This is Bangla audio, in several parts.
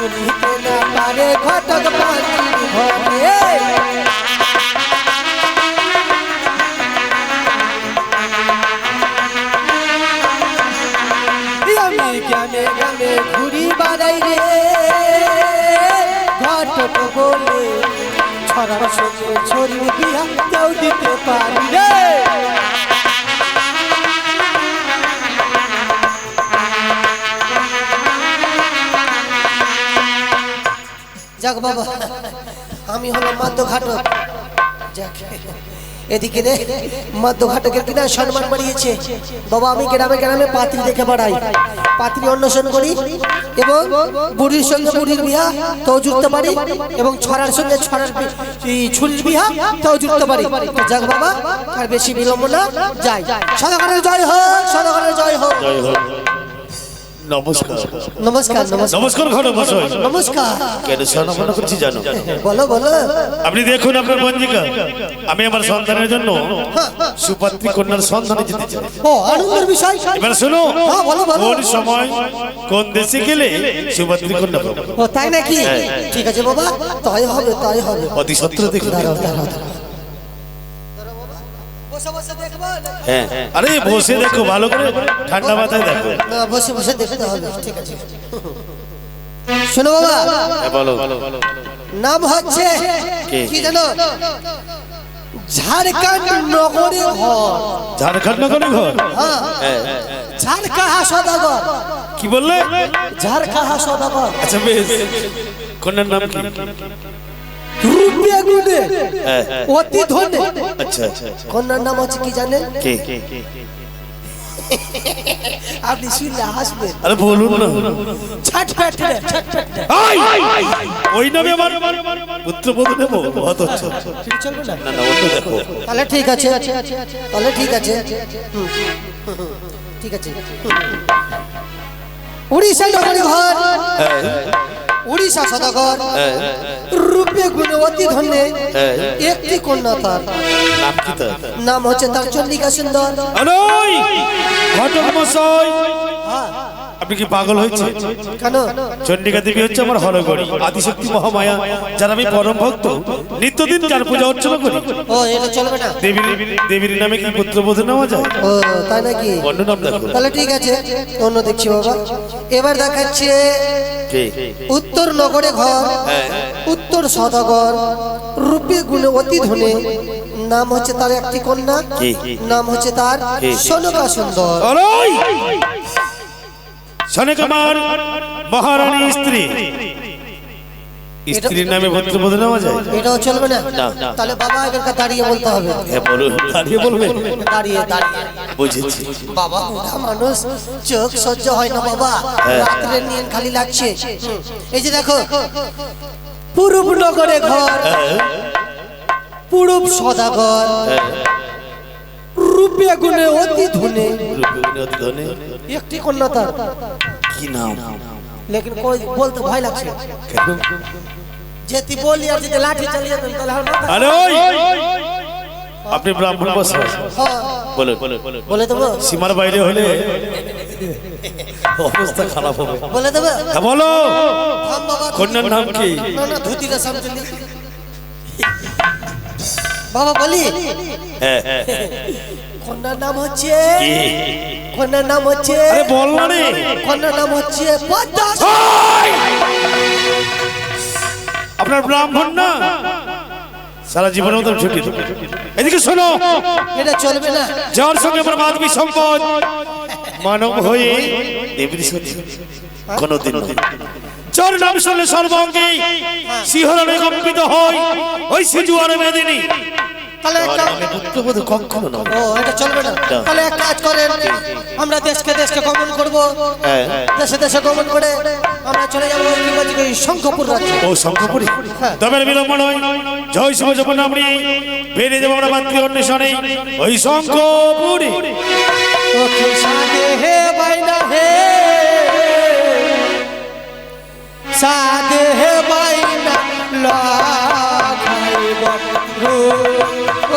চুলিতে না পারে ঘটক পাখির ঘরে আমি গ্রামে গ্রামে ঘুরি বাড়াই সঙ্গে ছড়ি বিয়া কেউ দিতে পারি রে যাক বাবা, আমি হলো মাদ্য ঘাটক এদিকে রে মাদ্য ঘাটকের কিনা সম্মান বাড়িয়েছে। বাবা, আমি গ্রামে গ্রামে পাত্রী দেখে বেড়াই। পাত্রী অন্বেষণ করি এবং বুড়ির সঙ্গে বুড়ির বিয়া তাও জুড়তে পারি এবং ছড়ার সঙ্গে ছড়ার ছুরির বিয়া তাও জুড়তে পারি। তো যাক বাবা, আর বেশি বিলম্ব না, যাই। সদাগরের জয় হোক, সদাগরের জয় হোক। জয় হোক। নমস্কার। নমস্কার নমস্কার। নমস্কার ঘটক মশাই নমস্কার। কেন স্বর্ণপন্ন করছি জানো? বলো বলো। আপনি দেখুন আপনার পঞ্জিকা আমি আমার সন্তানের জন্য সুপাত্রী কন্যার সন্ধানে যেতে চাই। ও আনন্দের বিষয়। এবার শোনো হ্যাঁ, বলো, বলো। কোন সময় কোন দেশে গেলে সুপাত্রী কন্যা পাবো? ও তাই নাকি? হ্যাঁ। ঠিক আছে বাবা। তাই হবে তাই হবে। অতি সত্য দেখুন। দাঁড়াও দাঁড়াও দাঁড়াও বসে বসে দেখব হ্যাঁ। আরে বসে দেখো ভালো করে ঠান্ডা মাথায় দেখো। বসে বসে দেখতে হবে। ঠিক আছে। শোনো বাবা। হ্যাঁ, বলো। নাম হচ্ছে কে? কি জানো? ঝাড়খণ্ড নগরে ঘর। ঝাড়খণ্ড কোন ঘর? হ্যাঁ। হ্যাঁ, ঝাড়কাহা সদাগর কি বললে? ঝাড়কাহা সদাগর আচ্ছা বেশ। কন্যার নাম কি? রুপিয়া গুনে হ্যাঁ, অতি ধনে আচ্ছা আচ্ছা আচ্ছা। কন্যার নাম হচ্ছে কি জানেন? কে? আপনি শুনলে হাসবেন। আরে বলুন না। রে। আই! ওই নামে আমার পুত্রবধূ নেব অত ঠিক চলবে না না না অন্য দেখো। তাহলে ঠিক আছে। তাহলে ঠিক আছে। ঠিক আছে। উড়িষ্যা নগরী ঘর। হ্যাঁ, উড়িষ্যা সদাগর। রূপে গুণে অতি ধন্যে। একটি কন্যা তার। নাম হচ্ছে তার চন্ডিকা সুন্দর। ঘটক মশাই! হ্যাঁ, আপনি কি পাগল হয়েছে কেন? চন্ডিকা দেবী হচ্ছে আমার হরগড়ি আদিশক্তি মহামায়া যার আমি পরম ভক্ত নিত্যদিন যার পূজা অর্চনা করি। ও এটা চলবে না। দেবীর দেবীর নামে কি পুত্রবধূ নেওয়া যায়? ও তাই নাকি? অন্য নাম দেখো তাহলে ঠিক আছে অন্য দেখছি বাবা। এবার দেখাচ্ছে কে? উত্তর নগরে ঘর উত্তর সদাগর রূপে গুণে অতি ধনে। নাম হচ্ছে তার একটি কন্যা নাম হচ্ছে তার কি? সোনকা সুন্দর। সনেকামার মহারানী স্ত্রী। স্ত্রীর নামে পুত্রবধূ নেওয়া যায়? এটাও চলবে না। তাহলে বাবা এখানকার দাঁড়িয়ে বলতে হবে। হ্যাঁ বলুন। দাঁড়িয়ে বলবে? দাঁড়িয়ে দাঁড়িয়ে। বুঝেছি। বাবা বুড়া মানুষ চোখ সহ্য হয় না বাবা। হ্যাঁ। রাত্রে নিয়ে খালি লাগছে। এই যে দেখো পূর্ব নগরে ঘর পূর্ব সদাগর। রূপে গুণে অতি ধনে। একটি কন্যা তার। কি নাম? লেকিন কই বলতে ভয় লাগছে? যেতি বলি আর যদি লাঠি চালিয়ে দেন তাহলে আরে ওই! আপনি ব্রাহ্মণ বস হ্যাঁ, বলে বলে দেবো? সীমার বাইরে হলে অবস্থা খারাপ হবে। বলে দেবো? হ্যাঁ বলো। কন্যার নাম কি? ধুতিটা সামনে। বাবা বলি? হ্যাঁ, হ্যাঁ, কন্যার নাম হচ্ছে? কন্যার নাম হচ্ছে আরে বল না রে। কন্যার নাম হচ্ছে পদ্মা আপনার ব্রাহ্মণ না? সারা জীবনের মতো ছুটি দেবে এদিকে শোনো। এটা চলবে না। যার সঙ্গে আমার মাধবী সম্পদ মানব হয়ে দেবীর সত্যি কোনদিন যার নাম শুনলে সর্বাঙ্গে শিহরণে কম্পিত হয় ওই সিজুয়ারে মেদিনী তাহলে একটা আমি পুত্রবধূ কখনো নয় ও এটা চলবে না। না। তাহলে এক কাজ করেন আমরা দেশকে দেশকে গমন করব। হ্যাঁ। দেশে দেশে গমন করে আমরা চলে যাব রাজ্যে। ও শঙ্কপুরি হ্যাঁ। তবে বিলম্ব নয় জয় শিব যখন আমরা বেরিয়ে যাব আমরা মাতৃ অন্বেষণে। ওই কি হে বাইনা হে। সাদে হে বাইনা। লাগাইব রূ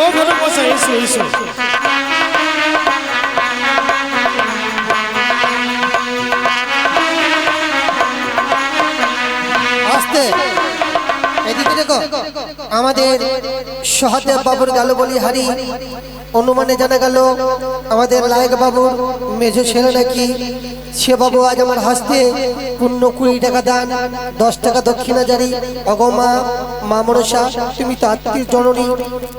ও ঘটক মশাই এসো এসো আসতে। আমাদের বাবুর গেল বলি হারি। অনুমানে জানা গেল, আমাদের লায়ক বাবুর মেজো ছেলে নাকি। সে বাবু আজ আমার হাসতে পূর্ণ কুড়ি টাকা দান, দশ টাকা দক্ষিণা জারি। অগমা মা মনসা, তুমি আত্মীয় জননী।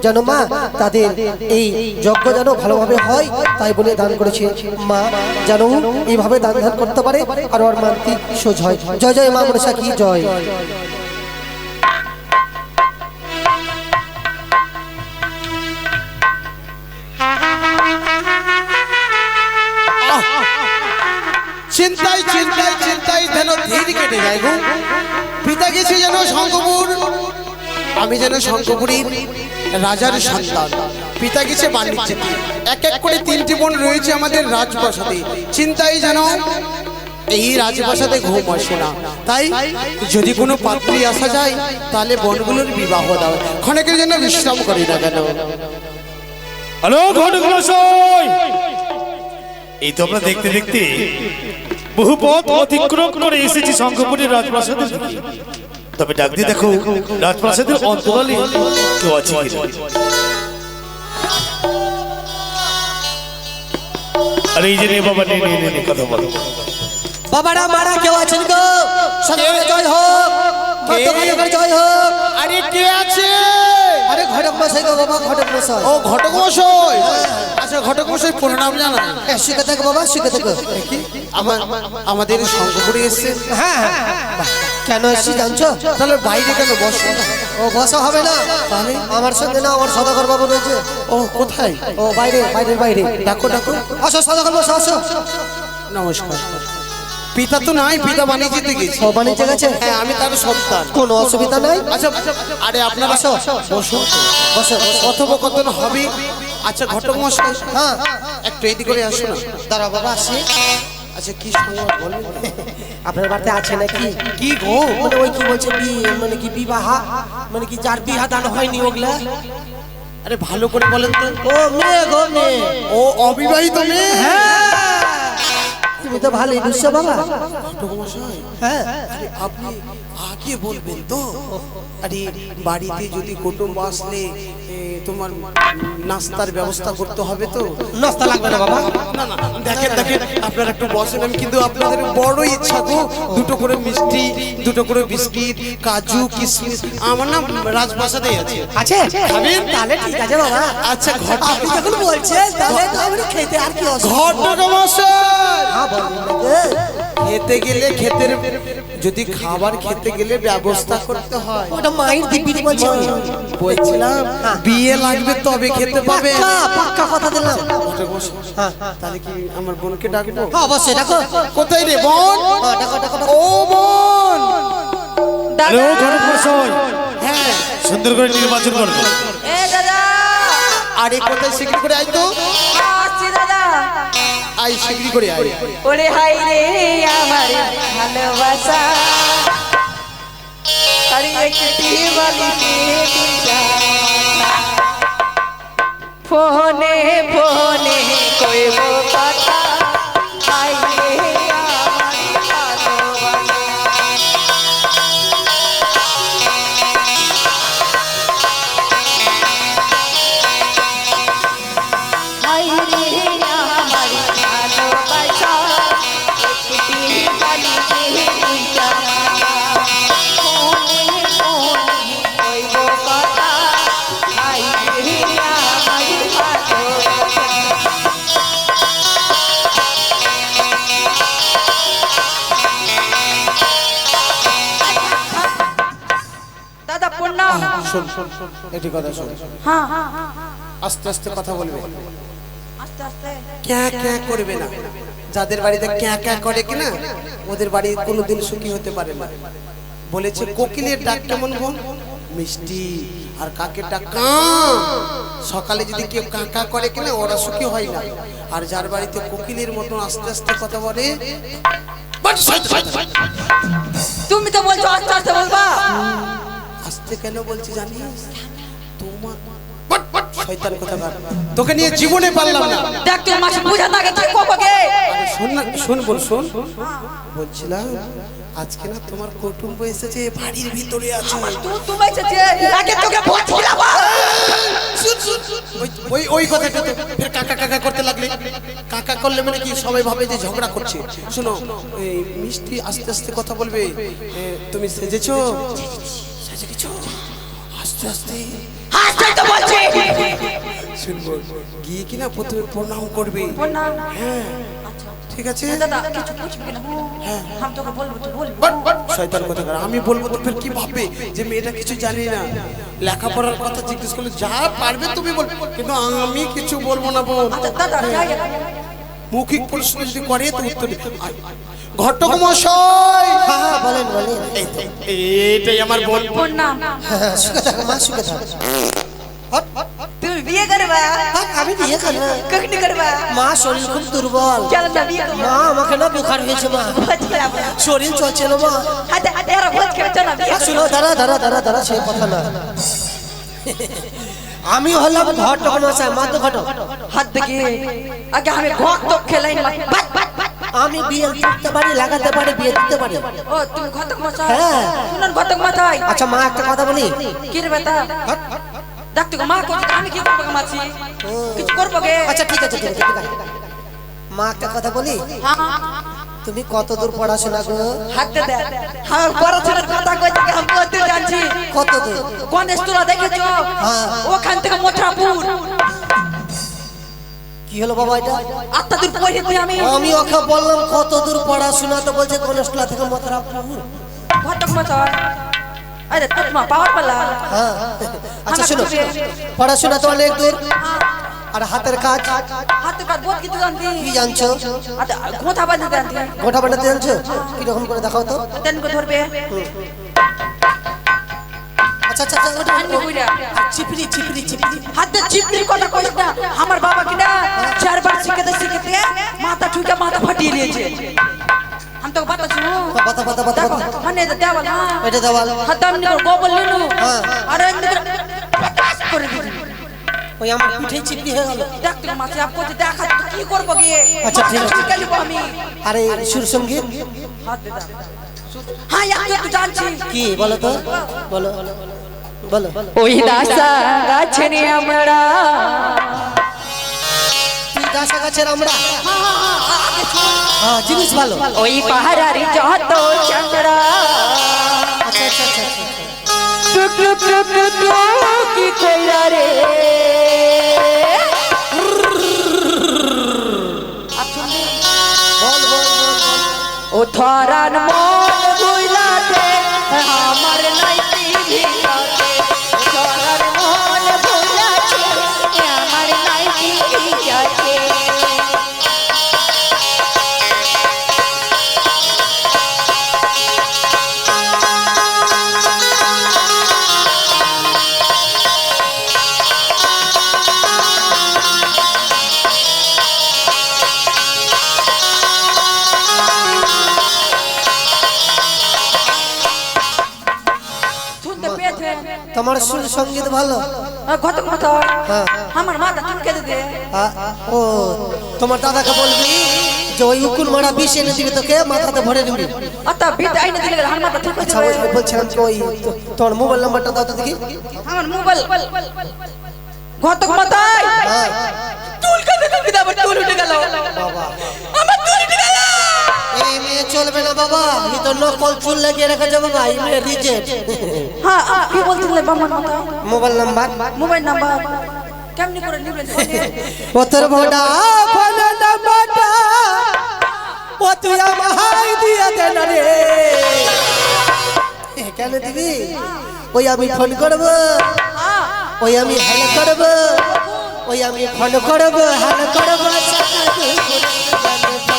যেন মা, তাদের এই যজ্ঞ যেন ভালোভাবে হয়, তাই বলে দান করেছে। মা যেন এইভাবে দান ধান করতে পারে, আর ওর মান্তি সোজ হয়। জয় জয় মা মনসা, কি জয়। চিন্তায় চিন্তায় চিন্তায় যেন ধীর কেটে যায় গো। পিতা গেছে যেন শঙ্কপুর আমি যেন শঙ্কপুরীর রাজার সন্তান। পিতা গেছে বাণিজ্যতে এক এক করে তিনটি বোন রয়েছে আমাদের রাজপ্রাসাদে। চিন্তায় যেন এই রাজপ্রাসাদে ঘুম আসে না। তাই যদি কোনো পাত্রী আসা যায়, তাহলে বনগুলোর বিবাহ দাও। ক্ষণেকের জন্য বিশ্রাম করি না কেন। হ্যালো, ঘটক এই তো আমরা দেখতে দেখতে বহু পথ অতিক্রম করে এসেছি শঙ্খপুরের রাজপ্রাসাদের তবে ডাক দিয়ে দেখো রাজপ্রাসাদের অন্তরালে কেউ আছে আরে এই যে নে বাবা নে নে নে, নে কথা বলো। বাবারা মারা কেউ আছেন গো? সদরে জয় হোক মধ্যখানে জয় হোক। আরে কে আছে? আরে ঘটক মশাই গো বাবা ঘটক মশাই। ও ঘটক মশাই? আচ্ছা ঘটক মশাই প্রণাম জানাই। শিখে থাকো বাবা শিখে থাকো। আমার আমাদের শঙ্কপুরে এসছে। হ্যাঁ হ্যাঁ বাহ, কেন এসছি জানছো? তাহলে বাইরে কেন বসো? ও বসা হবে না। তাহলে? আমার সঙ্গে না আমার সদাগর বাবু রয়েছে। ও কোথায়? ও বাইরে বাইরের বাইরে। ডাকো ডাকো। আসো সদাগর বসো আসো। নমস্কার। পিতা তো নাই পিতা বাণিজ্যতে গেছে। ও বাণিজ্য গেছে? হ্যাঁ আমি তার সন্তান। কোনো অসুবিধা নাই? আচ্ছা আরে আপনার আসো বসো বসো। কথোপকথন হবে? আচ্ছা ঘটক মশাই হ্যাঁ। একটু এদিকে করে আসো না। দাঁড়া বাবা আসি। আচ্ছা কি সংবাদ বলুন? আপনার বাড়িতে আছে নাকি? কি গো? মানে ওই কি বলছে বি- মানে কি বিবাহ? মানে কি যার বিহা দান হয়নি ওগুলা? আরে ভালো করে বলেন তো। ও মেয়ে গো মেয়ে। ও অবিবাহিত মেয়ে? তুমি তো বুঝছ বাবা। হ্যাঁ। আপনি আগে বলবেন তো। আরে বাড়িতে যদি কুটুম্ব আসলে তোমার নাস্তার ব্যবস্থা করতে হবে তো? নাস্তা লাগবে না বাবা। না না দেখেন দেখেন আপনারা একটু বসেন আমি কিন্তু আপনাদের বড় ইচ্ছা গো। দুটো করে মিষ্টি দুটো করে বিস্কিট কাজু কিশমিশ আমার না রাজপ্রাসাদে আছে। আছে? খাবেন? তাহলে ঠিক আছে বাবা। আচ্ছা ঘট আপনি যখন বলছেন তাহলে তো আমি খেতে আর কি অসুবিধা? ঘটক মশাই হ্যাঁ। খেতে গেলে খেতের যদি খাবার খেতে গেলে ব্যবস্থা করতে হয়। ওটা মায়ের বলছে বলছিলাম বিয়ে লাগবে তবে খেতে পাবে। পাক্কা পাক্কা কথা দিলাম। হ্যাঁ। তাহলে কি আমার বোনকে ডাকবো? হ্যাঁ অবশ্যই। দেখো কোথায় রে বোন? হ্যাঁ, ডাকো ডাকো ডাকো। ও বোন! হ্যালো মশাই হ্যাঁ। সুন্দর করে নির্বাচন করবে। এ দাদা! আরে কোথায় সিগড়ি করে আয় তো আসছি দাদা। আই শিগগিরি করে আই ওরে হাই রে আমার ভালোবাসা। আরে একটি দুইটা ফোনে ফোনে কইব কথা। একটি কথা শোন হ্যাঁ হ্যাঁ হ্যাঁ আস্তে আস্তে কথা বলবে। আস্তে আস্তে ক্যা ক্যা করবে না। যাদের বাড়িতে ক্যা ক্যা করে কিনা ওদের বাড়ি কোনোদিন সুখী হতে পারে না। বলেছে কোকিলের ডাক কেমন বোন মিষ্টি। আর কাকেরটা কা? সকালে যদি কেউ কাকা করে কিনা ওরা সুখী হয় না। আর যার বাড়িতে কোকিলের মতো আস্তে আস্তে কথা বলে। তুমি তো বলছো আস্তে আস্তে বলবা। আস্তে কেন বলছি জানিস? শয়তান কথা তোকে নিয়ে জীবনে পারলাম না। দেখ তুই মাসে বুঝা থাকে তুই কবকে শোন না শোন বল শোন। বলছিলাম আজকে না তোমার কুটুম্ব এসেছে বাড়ির ভিতরে আছে। এসেছে। আগে তোকে ওই- ওই ওই কথাটা তো ফের কাকা কাকা করতে লাগলে। কাকা করলে মানে কি সবাই ভাবে যে ঝগড়া করছে। শোনো এই মিষ্টি আস্তে আস্তে কথা বলবে। তুমি সেজেছো? সেজে গেছো আস্তে আস্তে তো বলছি। শুনব। গিয়ে কিনা প্রথমে প্রণাম করবে। না হ্যাঁ। ঠিক আছে? দাদা কিছু বুঝবি না। হ্যাঁ। আমি বলব বলবি। বলব তো ফের কি ভাববে যে মেয়েটা কিছু জানি না। লেখাপড়ার কথা জিজ্ঞেস করলে যা পারবে তুমি বলবে। কিন্তু আমি কিছু বলব না বোন। আচ্ছা দাদা যাই মৌখিক প্রশ্ন যদি করে তো উত্তর। ঘটক মশাই হ্যাঁ হ্যাঁ বলেন বলেন। এটাই আমার বোন। বোন নাম? হ্যাঁ, সুখে থাকো মা সুখে থাকো। হট, হট, তুমি বিয়ে করবা? আমি বিয়ে করব। কখনি করবা? মা শরীর খুব দুর্বল। চল না বিয়ে করব। মা আমাকে না বুখার হয়েছে মা। শরীর চলছে না মা। হাতে হাতে আর ভোজ খেলে চল না বিয়ে আর শুনো দাঁড়া দাঁড়া দাঁড়া দাঁড়া সে কথা না। আমি হলাম ঘটক মশাই মাত্র ঘটক। হাত দেখি আগে আমি তো খেলাই না বাট বাট বাট আমি বিয়ে দিতে পারি লাগাতে পারি বিয়ে দিতে পারি। ও তুমি ঘটক মশাই? হ্যাঁ। শুনুন ঘটক মশাই। আচ্ছা মা একটা কথা বলি। কি রে বেটা? দেখ তোকে মা করছি আমি কি করব মাছি? কিছু করব গে আচ্ছা ঠিক আছে ঠিক আছে মা একটা কথা বলি? হ্যাঁ। হ্যাঁ। তুমি কত দূর পড়াশোনা গো? হাত দে। হ্যাঁ ছেলের কথা কইছে কি আমি কত জানছি। কত দূর? গণেশ তোরা দেখেছ? হ্যাঁ। ওখান থেকে মোটরাপুর। কি হলো বাবা এটা? আত্মা দূর পড়েছি আমি? আমি ওকে বললাম কত দূর পড়াশোনা? তো বলছে গণেশতলা থেকে মথুরাপুর। ঘটক মশাই আরে তোমা পাওয়ার পালা। হ্যাঁ। আচ্ছা শুনো পড়াশোনা তো অনেক দূর। আর হাতের কাজ? হাতে কাজ বহুত কিছু জানতি। কি জানছো? আচ্ছা গোথা বাঁধতে জানতি। গোটা বানাতে জানছো? কীরকম করে দেখাও তো। তেন কো ধরবে। আচ্ছা আচ্ছা আচ্ছা ওটা- চিপড়ি চিপড়ি চিপড়ি। হাতে চিপড়ির কথা কইস না আমার বাবা কি চারবার শিখাতে শিখাতে মাথা ঠুকে মাথা ফাটিয়ে নিয়েছে। আমি তো বাতা শুনো পাতা পাতা পাতা পাতা মানে এটা দেওয়াল হ্যাঁ। এটা দেওয়াল। হাতে আমি নিলু হ্যাঁ। আর এমনি করে প্রকাশ করে দিলি ওই আমার পিঠে চিপড়ি হয়ে গেল। আপকো যে দেখা কি করব গিয়ে? আচ্ছা, ঠিক আছে। আছে আমি? আরে সুর সংগীত হাত দে দাও। হ্যাঁ আমি একটু জানছি। কি বলো তো? বলো। বলো। ওই দাসা গাছেনি আমরা। গাছা গাছের আমরা হ্যাঁ জিনিস ভালো। ওই পাহাড়ারি যত চামড়া আচ্ছা আচ্ছা আচ্ছা আচ্ছা। টুক টুক টুক টুক টুক কি কইরা রে? বল বল বল বল। ও ধরান মন বুইলাতে আমার তোমার সুর সংগীত ভালো। হ্যাঁ। আমার মাথা ও তোমার দাদাকে বলবি যে ওই উকুল মারা বিষ এনে দিবি তোকে মাথাতে ভরে দিবি দিলে আমার মাথা আচ্ছা ওই বলছিলাম ওই তোমার মোবাইল নাম্বারটা দাও তো দেখি। আমার মোবাইল। ঘটক মাথায় হ্যাঁ। চুল উঠে গেল। বাবা। আমার চুল উঠে গেল। এই মেয়ে চলবে না বাবা। এই তো নকল চুল লাগিয়ে রেখেছে বাবা এই মেয়ে রিজেক্ট। হ্যাঁ কি বলছিলে মোবাইল নাম্বার? Mobile number. কেমনি করে নিবেন ও তোর ভোডা ফোন নাম্বারটা ও তুই আমায় দিয়ে দে না রে কেন দিবি ওই আমি ফোন করব। ওই আমি হ্যালো করব। ওই আমি ফোন করব হ্যালো করব।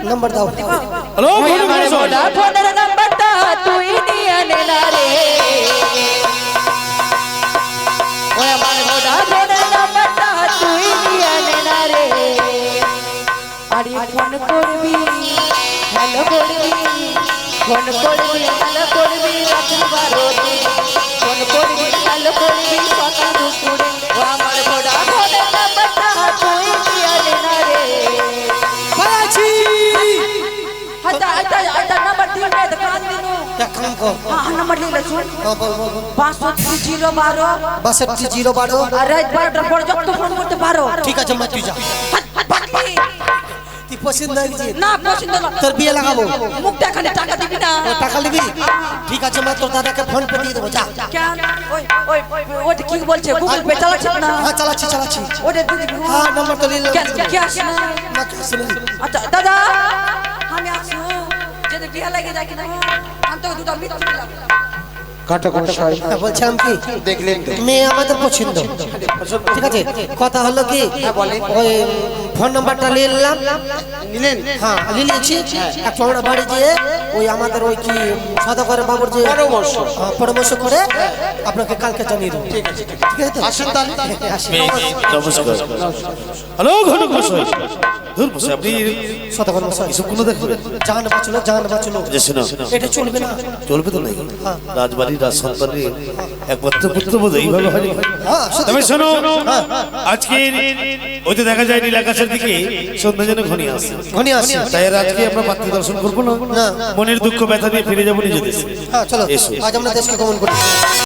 নাম্বারটা নিবা কি নাম্বার দাও হ্যালো ওই ঘটক আমার মশাই ভোডাফোনের নাম্বারটা তুই নিয়ে নে না রে ওই আমার ভোডাফোনের নাম্বারটা তুই নিয়ে নে না রে আরে ফোন করবি হ্যালো করবি ফোন করবি হ্যালো করবি রাত্রি বারোতে ফোন করবি হ্যালো করবি সকাল দুপুরে ও আমার ভোডাফোনের নাম্বারটা তুই করতে পারো ঠিক আছে মা তুই যা পছন্দ হয়েছে না পছন্দ না তোর বিয়ে লাগাবো মুখটা এখানে টাকা দিবি না টাকা নিবি ঠিক আছে মা তোর দাদাকে ফোন পে দিয়ে দেবো যা কেন ওই ওই ওটা কি বলছে গুগল পে চালাচ্ছে না হ্যাঁ চালাচ্ছি চালাচ্ছি ওটা দিয়ে হ্যাঁ নাম্বার তো নিলাম কে কে না না আচ্ছা দাদা আমি আসি বিয়ে লাগে যায় কিনা আমি তোকে দুটো মিথ্যা দিলাম। ঘটক মশাই। হ্যাঁ, বলছিলাম কি? দেখলেন মেয়ে আমাদের পছন্দ। ঠিক আছে? কথা হলো কি? ওই ফোন নাম্বারটা নিয়ে নিলাম। নিলেন? হ্যাঁ নিয়ে নিয়েছি। একটু আমরা বাড়ি যেয়ে ওই আমাদের ওই কি সদাগর বাবুর যে পরামর্শ। হ্যাঁ, পরামর্শ করে আপনাকে কালকে জানিয়ে দেবো। ঠিক আছে ঠিক আছে। আসেন তাহলে। নমস্কার। হ্যালো ঘটক মশাই। ধুর মশাই আপনি সদাগর মশাই। এসব কোনো দেখবেন জান বাঁচলো। জান বাঁচলো এটা চলবে না। চলবে তো রাজবাড়ির রাজ সন্তানের একমাত্র পুত্র বোধ এইভাবে হয়নি হ্যাঁ তবে শোনো আজকে ওই তো দেখা যায় নীলাকাশের দিকে সন্ধ্যা যেন ঘনি আসছে ঘনি আসে। তাই আর আজকে আমরা পাত্রী দর্শন করব না? না। মনের দুঃখ ব্যথা দিয়ে ফিরে যাব নিজেদের। হ্যাঁ চলো। এসো। আজ আমরা দেশকে গমন করি।